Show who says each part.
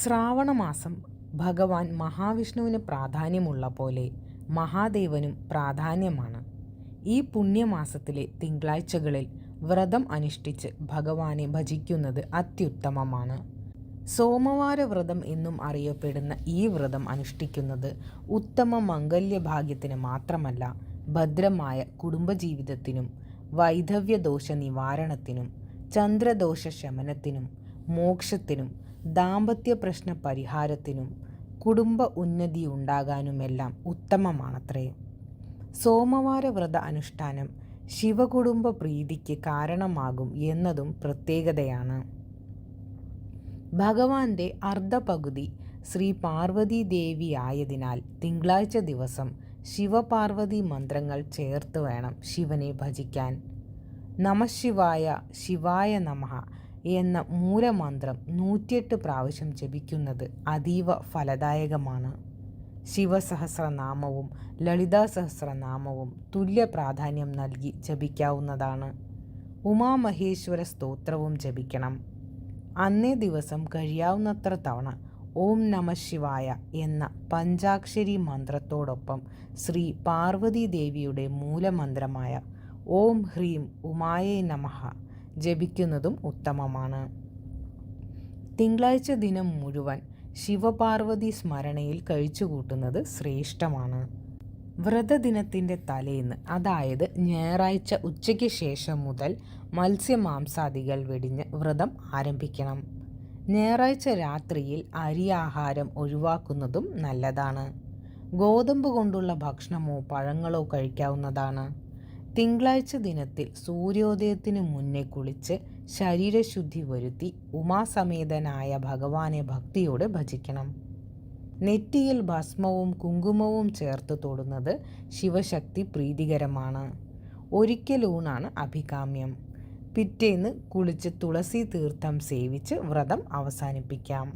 Speaker 1: ശ്രാവണമാസം ഭഗവാൻ മഹാവിഷ്ണുവിന് പ്രാധാന്യമുള്ള പോലെ മഹാദേവനും പ്രാധാന്യമാണ്. ഈ പുണ്യമാസത്തിലെ തിങ്കളാഴ്ചകളിൽ വ്രതം അനുഷ്ഠിച്ച് ഭഗവാനെ ഭജിക്കുന്നത് അത്യുത്തമമാണ്. സോമവാര വ്രതം എന്നും അറിയപ്പെടുന്ന ഈ വ്രതം അനുഷ്ഠിക്കുന്നത് ഉത്തമ മംഗല്യഭാഗ്യത്തിന് മാത്രമല്ല ഭദ്രമായ കുടുംബജീവിതത്തിനും വൈധവ്യദോഷ നിവാരണത്തിനും ചന്ദ്രദോഷ ശമനത്തിനും മോക്ഷത്തിനും ദാമ്പത്യ പ്രശ്ന പരിഹാരത്തിനും കുടുംബ ഉന്നതി ഉണ്ടാകാനുമെല്ലാം ഉത്തമമാണത്രേ. സോമവാര വ്രത അനുഷ്ഠാനം ശിവകുടുംബ പ്രീതിക്ക് കാരണമാകും എന്നതും പ്രത്യേകതയാണ്. ഭഗവാന്റെ അർദ്ധപകുതി ശ്രീ പാർവതി ദേവി ആയതിനാൽ തിങ്കളാഴ്ച ദിവസം ശിവപാർവതി മന്ത്രങ്ങൾ ചേർത്ത് വേണം ശിവനെ ഭജിക്കാൻ. നമശിവായ ശിവായ നമഃ എന്ന മൂലമന്ത്രം നൂറ്റിയെട്ട് പ്രാവശ്യം ജപിക്കുന്നത് അതീവ ഫലദായകമാണ്. ശിവസഹസ്രനാമവും ലളിതാ സഹസ്രനാമവും തുല്യ പ്രാധാന്യം നൽകി ജപിക്കാവുന്നതാണ്. ഉമാമഹേശ്വര സ്തോത്രവും ജപിക്കണം. അന്നേ ദിവസം കഴിയാവുന്നത്ര തവണ ഓം നമ ശിവായ എന്ന പഞ്ചാക്ഷരി മന്ത്രത്തോടൊപ്പം ശ്രീ പാർവതി ദേവിയുടെ മൂലമന്ത്രമായ ഓം ഹ്രീം ഉമായേ നമഃ ജപിക്കുന്നതും ഉത്തമമാണ്. തിങ്കളാഴ്ച ദിനം മുഴുവൻ ശിവപാർവതി സ്മരണയിൽ കഴിച്ചുകൂട്ടുന്നത് ശ്രേഷ്ഠമാണ്. വ്രതദിനത്തിന്റെ തലേന്ന് അതായത് ഞായറാഴ്ച ഉച്ചയ്ക്ക് ശേഷം മുതൽ മത്സ്യമാംസാദികൾ വെടിഞ്ഞ് വ്രതം ആരംഭിക്കണം. ഞായറാഴ്ച രാത്രിയിൽ അരിയാഹാരം ഒഴിവാക്കുന്നതും നല്ലതാണ്. ഗോതമ്പ് കൊണ്ടുള്ള ഭക്ഷണമോ പഴങ്ങളോ കഴിക്കാവുന്നതാണ്. തിങ്കളാഴ്ച ദിനത്തിൽ സൂര്യോദയത്തിന് മുന്നേ കുളിച്ച് ശരീരശുദ്ധി വരുത്തി ഉമാസമേതനായ ഭഗവാനെ ഭക്തിയോടെ ഭജിക്കണം. നെറ്റിയിൽ ഭസ്മവും കുങ്കുമവും ചേർത്ത് തൊടുന്നത് ശിവശക്തി പ്രീതികരമാണ്. ഒരിക്കലൂണാണ് അഭികാമ്യം. പിറ്റേന്ന് കുളിച്ച് തുളസി തീർത്ഥം സേവിച്ച് വ്രതം അവസാനിപ്പിക്കാം.